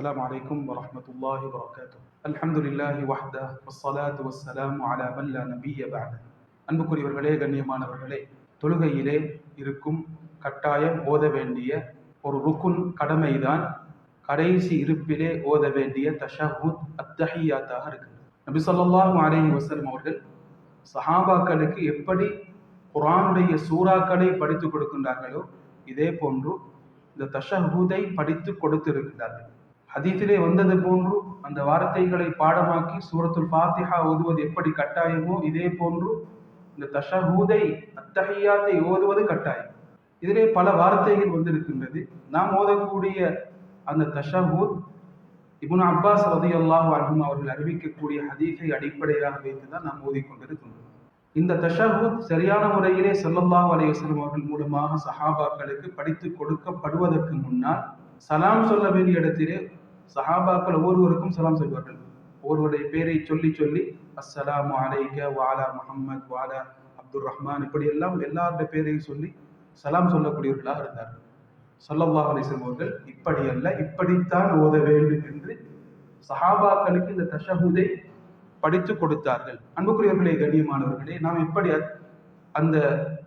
السلام عليكم ورحمة الله وبركاته الحمد لله وحده والصلاة والسلام على من لا نبي بعده அன்புக்குரியவர்களே கண்ணியமானவர்களே தொழுகையிலே இருக்கும் கட்டாயம் ஓத வேண்டிய ஒரு ருக்குன் கடமைதான் கடைசி இருப்பிலே ஓத வேண்டிய தஷஹுத் அத்தஹியாத்தாக இருக்குது நபி ஸல்லல்லாஹு அலைஹி வஸல்லம் அவர்கள் சஹாபாக்களுக்கு எப்படி குர்ஆனுடைய சூறாக்களை படித்து கொடுக்கின்றார்களோ இதே போன்று இந்த தஷஹூதை படித்து கொடுத்திருக்கிறார்கள் ஹதீத்திலே வந்தது போன்று அந்த வார்த்தைகளை பாடமாக்கி சூரத்துல் ஃபாத்திஹா ஓதுவது எப்படி கட்டாயமோ இதே போன்று இந்த தஷஹூதை அத்தகையாத்தை ஓதுவது கட்டாயம். இதிலே பல வார்த்தைகள் வந்திருக்கின்றது. நாம் ஓதக்கூடிய அந்த தஷஹூத் இபுன் அப்பாஸ் ரதியல்லாஹு அன்ஹும் அவர்கள் அறிவிக்கக்கூடிய ஹதீஸை அடிப்படையாக வைத்து தான் நாம் ஓதிக்கொண்டிருக்கின்றோம். இந்த தஷஹூத் சரியான முறையிலே செல்லல்லாஹ் அலைஹி அவர்கள் மூலமாக சஹாபாக்களுக்கு படித்து கொடுக்கப்படுவதற்கு முன்னால் சலாம் சொல்ல வேண்டிய இடத்திலே சஹாபாக்கள் ஒவ்வொருவருக்கும் சலாம் சொல்வார்கள். ஒருவருடைய பேரை சொல்லி சொல்லி அஸ்ஸலாமு அலைக வாலா முகமது வாலா அப்துல் ரஹ்மான் இப்படி எல்லாம் எல்லாருடைய பேரையும் சொல்லி சலாம் சொல்லக்கூடியவர்களாக இருந்தார்கள். ஸல்லல்லாஹு அலைஹி வஸல்லம் இப்படி அல்ல இப்படித்தான் ஓத வேண்டும் என்று சஹாபாக்களுக்கு இந்த தஷஹூதை படித்து கொடுத்தார்கள். அன்புக்குரியவர்களே கண்ணியமானவர்களே நாம் எப்படி அந்த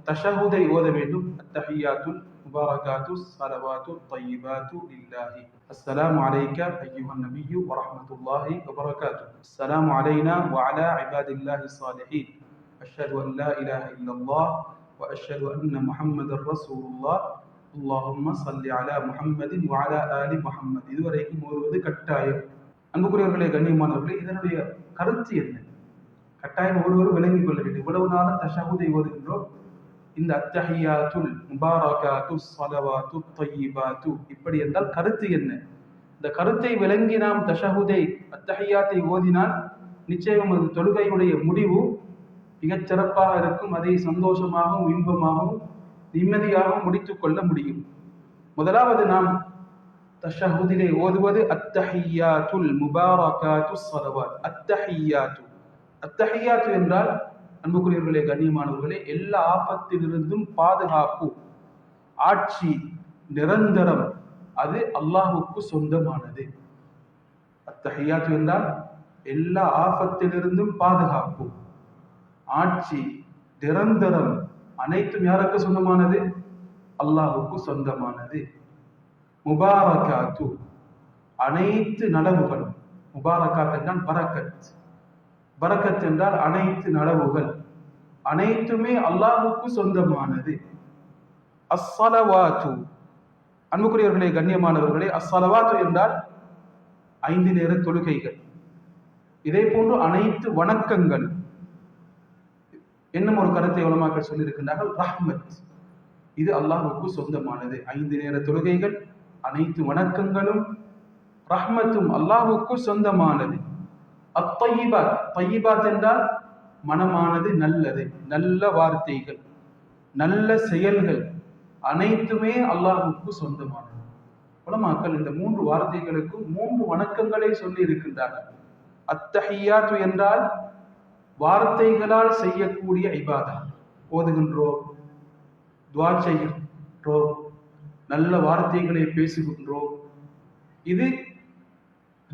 தஷஹூதை ஓத வேண்டும்? அத்தஹியாத்துல் முபாரகாத்து ஸலவாத்து தையிபாத்து லில்லாஹி அஸ்ஸலாமு அலைக்க அய்யுஹன் நபியு வரஹ்மத்துல்லாஹி வபரகாத்து அஸ்ஸலாமு அலைனா வஅலா இபாதில்லாஹி ஸாலிஹீன் அஷ்ஹது அன் லா இலாஹ இல்லல்லாஹ் وأشهد أن محمد رسول الله اللهم صل على محمد وعلى آل محمد இதுவரைக்கும் ஓதுவது கட்டாயம் அன்புக்குரியவர்களே கண்ணியமானவர்களே இதனுடைய கருத்து என்ன கட்டாயம் ஒருவர் விளங்கிக் கொள்ள வேண்டும் இவ்வளவு நாளும் தஷஹுதை ஓதுகின்றோம் இந்த அத்தஹியாத்துல் முபாரகாத்து ஸலவாத்து து இப்படி என்றால் கருத்து என்ன? இந்த கருத்தை விளங்கி நாம் தஷஹுதை அத்தஹியாத்தை ஓதினால் நிச்சயம் அது தொழுகையுடைய முடிவு மிகச் சிறப்பாக இருக்கும். அதை சந்தோஷமாகவும் இன்பமாகவும் நிம்மதியாகவும் முடித்து கொள்ள முடியும். முதலாவது நாம் தஷஹுதிலே ஓதுவது அத்தஹியாத்துல் முபாரகாத்து து அத்தஹியாத்து. அத்தஹியாத்து என்றால் அன்புக்குரியவர்களே கண்ணியமானவர்களே எல்லா ஆபத்திலிருந்தும் பாதுகாப்பு ஆட்சி நிரந்தரம். அது அல்லாஹுக்கு சொந்தமானது. அத்தஹியாத்து என்றால் எல்லா ஆபத்திலிருந்தும் பாதுகாப்பு ஆட்சி நிரந்தரம். அனைத்தும் யாருக்கு சொந்தமானது? அல்லாஹுக்கு சொந்தமானது. முபாரகாத்து அனைத்து நலவுகளும். முபாரகாத் என்றால் பரக்கத். பறக்கத் என்றால் அனைத்து நலவுகள் அனைத்துமே அல்லாஹுக்கு சொந்தமானது. அஸ்ஸலவாத்து. அன்புக்குரியவர்களே கண்ணியமானவர்களே அஸ்ஸலவாத்து என்றால் ஐந்து நேர தொழுகைகள். இதே போன்று அனைத்து வணக்கங்கள். என்னும் ஒரு கருத்தை உலமாக்கள் சொல்லியிருக்கின்றார்கள் ரஹ்மத். இது அல்லாஹுக்கு சொந்தமானது. ஐந்து நேர தொழுகைகள் அனைத்து வணக்கங்களும் ரஹ்மத்தும் அல்லாஹுக்கு சொந்தமானது. அத்தையிபாத் பையிபாத் என்றால் மனமானது நல்லது. நல்ல வார்த்தைகள் நல்ல செயல்கள் அனைத்துமே அல்லாஹுக்கு சொந்தமானது. உலமாக்கள் இந்த மூன்று வார்த்தைகளுக்கும் மூன்று வணக்கங்களை சொல்லி இருக்கின்றார்கள் அத்தஹியாத்து என்றால் வார்த்தைகளால் செய்யக்கூடிய ஐபாதா ஓதுகின்றோம் துவா செய்கின்றோம் நல்ல வார்த்தைகளை பேசுகின்றோம் இது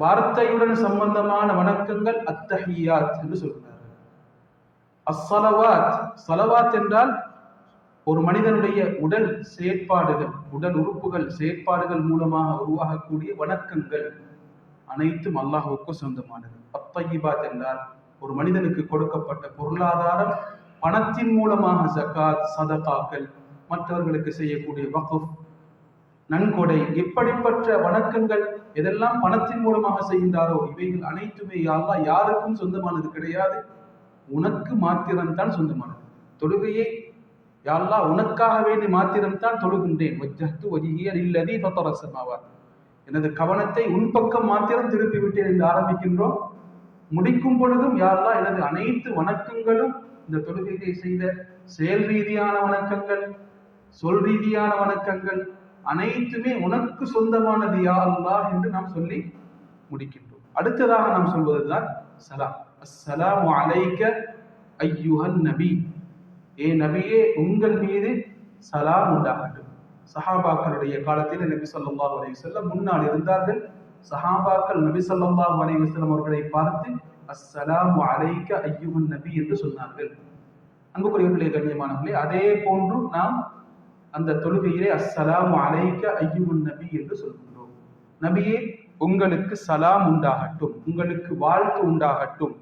வார்த்தையுடன் சம்பந்தமான வணக்கங்கள் அத்தஹியாத் என்று சொல்கிறார்கள். அஸ்ஸலவாத் சலவாத் என்றால் ஒரு மனிதனுடைய உடல் செயற்பாடுகள் உடல் உறுப்புகள் செயற்பாடுகள் மூலமாக உருவாகக்கூடிய வணக்கங்கள் அனைத்தும் அல்லாஹுக்கும் சொந்தமானது. அத்தஹிபாத் என்றால் ஒரு மனிதனுக்கு கொடுக்கப்பட்ட பொருளாதாரம் பணத்தின் மூலமாக ஜக்காத் சதகாக்கள் மற்றவர்களுக்கு செய்யக்கூடிய வகுப் நன்கொடை. இப்படிப்பட்ட வணக்கங்கள் எதெல்லாம் பணத்தின் மூலமாக செய்கின்றாரோ இவைகள் அனைத்துமே யாரா யாருக்கும் சொந்தமானது கிடையாது. உனக்கு மாத்திரம்தான் சொந்தமானது. தொழுகையை யாழ்லா உனக்காக வேண்டி மாத்திரம்தான் தொழுகின்றேன். வஜ்ஜஹ்து வஜிஹிய லில்லதி ஃபத்தர எனது கவனத்தை உன் பக்கம் மாத்திரம் திருப்பி விட்டேன் என்று ஆரம்பிக்கின்றோம். முடிக்கும் பொழுதும் யாரெல்லாம் எனது அனைத்து வணக்கங்களும் இந்த தொழுகையை செய்த செயல் ரீதியான வணக்கங்கள் சொல் ரீதியான வணக்கங்கள் அனைத்துமே உனக்கு சொந்தமானது யா அல்லா என்று நாம் சொல்லி முடிக்கின்றோம். அடுத்ததாக நாம் சொல்வதுதான் சலாம். அஸ்ஸலாமு அலைக்க ஐயுஹன் நபி. ஏ நபியே உங்கள் மீது சலாம் உண்டாகட்டும். சஹாபாக்களுடைய காலத்தில் நபி ஸல்லல்லாஹு அலைஹி வஸல்லம் முன்னால் இருந்தார்கள். சஹாபாக்கள் நபி ஸல்லல்லாஹு அலைஹி செல்லும் அவர்களை பார்த்து அஸ்ஸலாம் அலைக்க ஐயுஹன் நபி என்று சொன்னார்கள். அன்புக்குரியவர்களே கண்ணியமானவர்களே அதே போன்று நாம் அந்த தொழுகையிலே அஸ்ஸலாமு அலைக்க ஐயுன் நபி என்று சொல்கின்றோம். நபியே உங்களுக்கு சலாம் உண்டாகட்டும் உங்களுக்கு வாழ்த்து உண்டாகட்டும்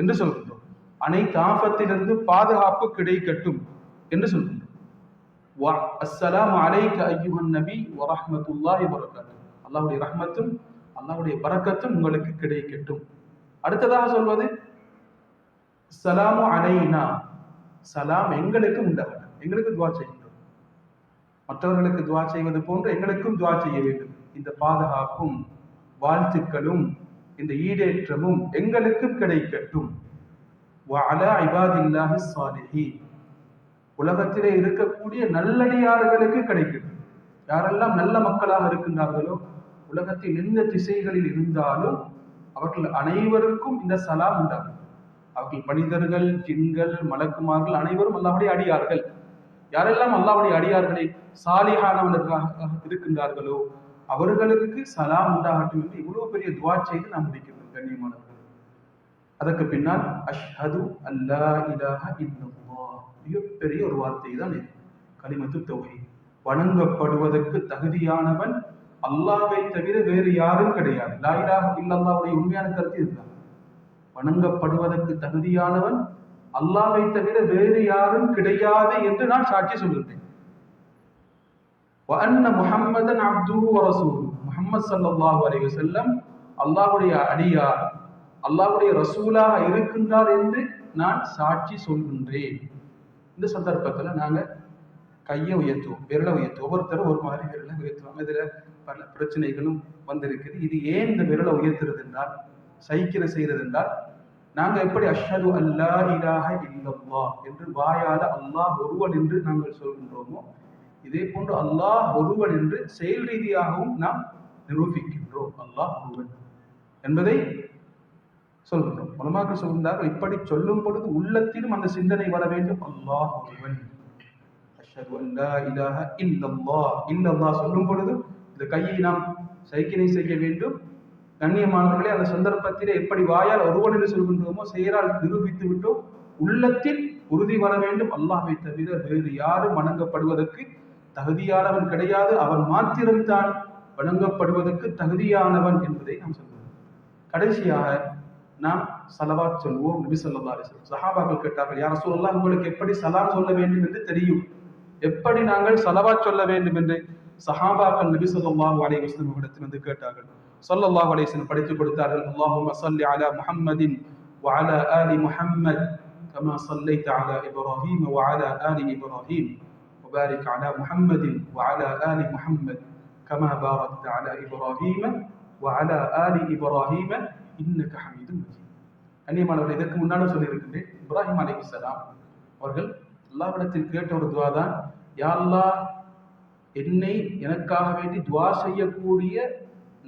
என்று சொல்கின்றோம். அனைத்து ஆபத்திலிருந்து பாதுகாப்பு கிடைக்கட்டும் என்று சொல்கின்றோம். வா அஸ்ஸலாமு அலைக்க ஐயுன் நபி வரஹமத்துல்லாஹி வரகாத்து அல்லாஹ்வுடைய ரஹ்மத்தும் அல்லாஹ்வுடைய பரக்கத்தும் உங்களுக்கு கிடைக்கட்டும். அடுத்ததாக சொல்வது சலாமு அலைனா சலாம் எங்களுக்கு உண்டாகட்டும் எங்களுக்கு துவா செய்கின்றோம். மற்றவர்களுக்கு துவா செய்வது போன்று எங்களுக்கும் துவா செய்ய வேண்டும். இந்த பாதுகாப்பும் வாழ்த்துக்களும் இந்த ஈடேற்றமும் எங்களுக்கும் கிடைக்கட்டும். உலகத்திலே இருக்கக்கூடிய நல்லடியார்களுக்கு கிடைக்கட்டும். யாரெல்லாம் நல்ல மக்களாக இருக்கின்றார்களோ உலகத்தில் எந்த திசைகளில் இருந்தாலும் அவர்கள் அனைவருக்கும் இந்த சலாம் உண்டாகும். அவர்கள் மனிதர்கள் ஜின்கள் மலக்குமார்கள் அனைவரும் அல்லாவுடைய அடியார்கள். யாரெல்லாம் அல்லாவுடைய அடியார்களை சாலிகானவர்களாக இருக்கின்றார்களோ அவர்களுக்கு சலாம் உண்டாகட்டும் என்று இவ்வளவு பெரிய துவா செய்து நாம் முடிக்கிறோம் கண்ணியமானவர்கள். அதற்கு பின்னால் அஷ்ஹது அல்லா இலாஹ இல்லல்லாஹ். மிகப்பெரிய ஒரு வார்த்தை தான் இது. கலிமத்து தொகை வணங்கப்படுவதற்கு தகுதியானவன் அல்லாவை தவிர வேறு யாரும் கிடையாது. லாயிலாக இல்லல்லாவுடைய உண்மையான கருத்து இதுதான். வணங்கப்படுவதற்கு தகுதியானவன் அல்லாவை தவிர வேறு யாரும் கிடையாது என்று நான் சாட்சி சொல்லுகிறேன் முகம்மதன் அப்து ரசூல் முகமது சல்லாஹூ அலி வசல்லம் அல்லாஹுடைய அடியார் அல்லாஹுடைய ரசூலாக இருக்கின்றார் என்று நான் சாட்சி சொல்கின்றேன். இந்த சந்தர்ப்பத்தில் நாங்கள் கையை உயர்த்துவோம் விரலை உயர்த்துவோம். ஒவ்வொருத்தரும் ஒரு மாதிரி விரலை உயர்த்துவோம். இதில் பல பிரச்சனைகளும் வந்திருக்குது. இது ஏன் இந்த விரலை உயர்த்துறது என்றால் சைக்கிற செய்கிறது என்றால் நாங்க எப்படி அஷ்ஹது அல்லா இலாக இல்லல்லாஹ் என்று வாயால அல்லாஹ் ஒருவன் என்று நாங்கள் சொல்கின்றோமோ இதே போன்று அல்லாஹ் ஒருவன் என்று செயல் ரீதியாகவும் நாம் நிரூபிக்கின்றோம். அல்லாஹ் ஒருவன் என்பதை சொல்கின்றோம். உலமாக்கள் சொல்கின்றார்கள் இப்படி சொல்லும் பொழுது உள்ளத்திலும் அந்த சிந்தனை வர வேண்டும். அல்லாஹ் ஒருவன். அஷ்ஹது அல்லா இலாக இல்லல்லாஹ். இல்லல்லாஹ் சொல்லும் பொழுது இந்த கையை நாம் சைக்கினை செய்ய வேண்டும். கண்ணியமானவர்களே அந்த சந்தர்ப்பத்திலே எப்படி வாயால் ஒருவன் என்று சொல்கின்றோமோ செயலால் நிரூபித்து விட்டோம் உள்ளத்தில் உறுதி வர வேண்டும். அல்லாஹை தவிர வேறு யாரும் வணங்கப்படுவதற்கு தகுதியானவன் கிடையாது. அவன் மாத்திரம்தான் வணங்கப்படுவதற்கு தகுதியானவன் என்பதை நாம் சொல்கிறோம் கடைசியாக நாம் சலவாத் சொல்வோம் நபி ஸல்லல்லாஹு சஹாபாக்கள் கேட்டார்கள் யார் சொல்லலாம் உங்களுக்கு எப்படி சலாம் சொல்ல வேண்டும் என்று தெரியும்? எப்படி நாங்கள் சலவாத் சொல்ல வேண்டும்? என்று சஹாபாக்கள் நபி ஸல்லல்லாஹு அலைஹி வஸல்லம் இடத்தில் வந்து கேட்டார்கள். ஸல்லல்லாஹு அலைஹி வஸல்லம் படித்து கொடுத்தார்கள் அல்லாஹும்ம ஸல்லி அலா முஹம்மதின் وعلى آل محمد كما صليت على إبراهيم وعلى آل إبراهيم وبارك على محمد وعلى آل محمد كما باركت على إبراهيم وعلى آل إبراهيم إنك حميد مجيد கண்ணியமானவர்கள் இதற்கு முன்னாலும் சொல்லியிருக்கின்றேன் இப்ராஹிம் அலைஹிஸ்ஸலாம் அவர்கள் அல்லாஹ்விடத்தில் கேட்ட ஒரு துவா தான் யா அல்லாஹ் என்னை எனக்காக வேண்டி துவா செய்யக்கூடிய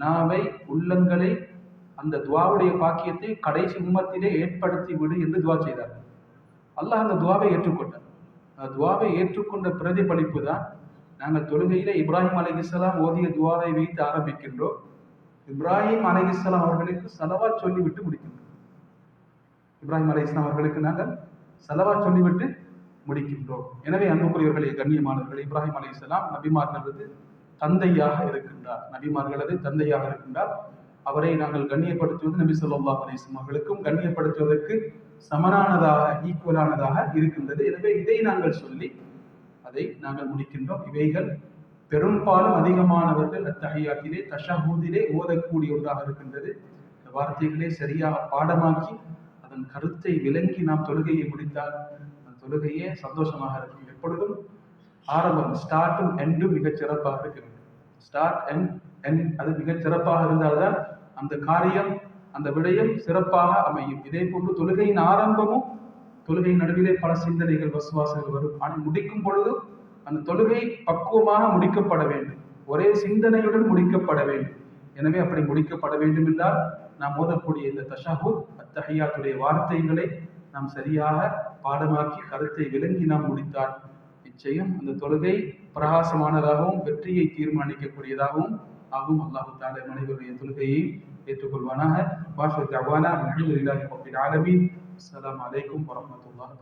நாவை உள்ளங்களை அந்த துவாவுடைய பாக்கியத்தை கடைசி உம்மத்திலே ஏற்படுத்தி விடு என்று துவா செய்தார். அல்லாஹ் அந்த துவாவை ஏற்றுக்கொண்டார். அந்த துவாவை ஏற்றுக்கொண்ட பிரதிபலிப்பு தான் நாங்கள் தொழுகையில இப்ராஹிம் அலைஹிஸ்ஸலாம் ஓதிய துவாவை வைத்து ஆரம்பிக்கின்றோம். இப்ராஹிம் அலைஹிஸ்ஸலாம் அவர்களுக்கு செலவா சொல்லிவிட்டு முடிக்கின்றோம். இப்ராஹிம் அலைஹிஸ்ஸலாம் அவர்களுக்கு நாங்கள் செலவா சொல்லிவிட்டு முடிக்கின்றோம். எனவே அன்புக்குரியவர்களே கண்ணியமானவர்களே இப்ராஹிம் அலைஹிஸ்ஸலாம் நபிமார்களது தந்தையாக இருக்கின்றார். நபிமார்களது தந்தையாக இருக்கின்றார். அவரை நாங்கள் கண்ணியப்படுத்துவது நபி சொல்லா அலிஸ்லாம் அவர்களுக்கும் கண்ணியப்படுத்துவதற்கு சமனானதாக ஈக்குவலானதாக இருக்கின்றது. எனவே இதை நாங்கள் சொல்லி அதை நாங்கள் முடிக்கின்றோம். இவைகள் பெரும்பாலும் அதிகமானவர்கள் அத்தகையாத்திலே தஷஹூதிலே ஓதக்கூடிய ஒன்றாக இருக்கின்றது. இந்த வார்த்தைகளை சரியாக பாடமாக்கி அதன் கருத்தை விளங்கி நாம் தொழுகையை முடித்தால் அந்த தொழுகையே சந்தோஷமாக இருக்கும். எப்பொழுதும் ஆரம்பம் ஸ்டார்ட்டும் எண்டும் மிகச் சிறப்பாக இருக்க ஸ்டார்ட் அண்ட் என் அது மிகச் சிறப்பாக இருந்தால்தான் அந்த காரியம் அந்த விடயம் சிறப்பாக அமையும். இதே போன்று தொழுகையின் ஆரம்பமும் தொழுகை நடுவிலே பல சிந்தனைகள் வசுவாசங்கள் வரும். ஆனால் முடிக்கும் பொழுது அந்த தொழுகை பக்குவமாக முடிக்கப்பட வேண்டும். ஒரே சிந்தனையுடன் முடிக்கப்பட வேண்டும். எனவே அப்படி முடிக்கப்பட வேண்டும் என்றால் நாம் ஓதக்கூடிய இந்த தஷஹுத் அத்தகையாத்துடைய வார்த்தைகளை நாம் சரியாக பாடமாக்கி கருத்தை விளங்கி நாம் முடித்தால் நிச்சயம் அந்த தொழுகை பிரகாசமானதாகவும் வெற்றியை தீர்மானிக்கக்கூடியதாகவும் ஆகும். அல்லாஹு தாலா மனிதருடைய தொழுகையை ஏற்றுக்கொள்வானாக. வாசு தவானா அல்ஹம்துலில்லாஹி ரப்பில் ஆலமீன். அஸ்ஸலாமு அலைக்கும் வரஹ்மத்துல்லாஹி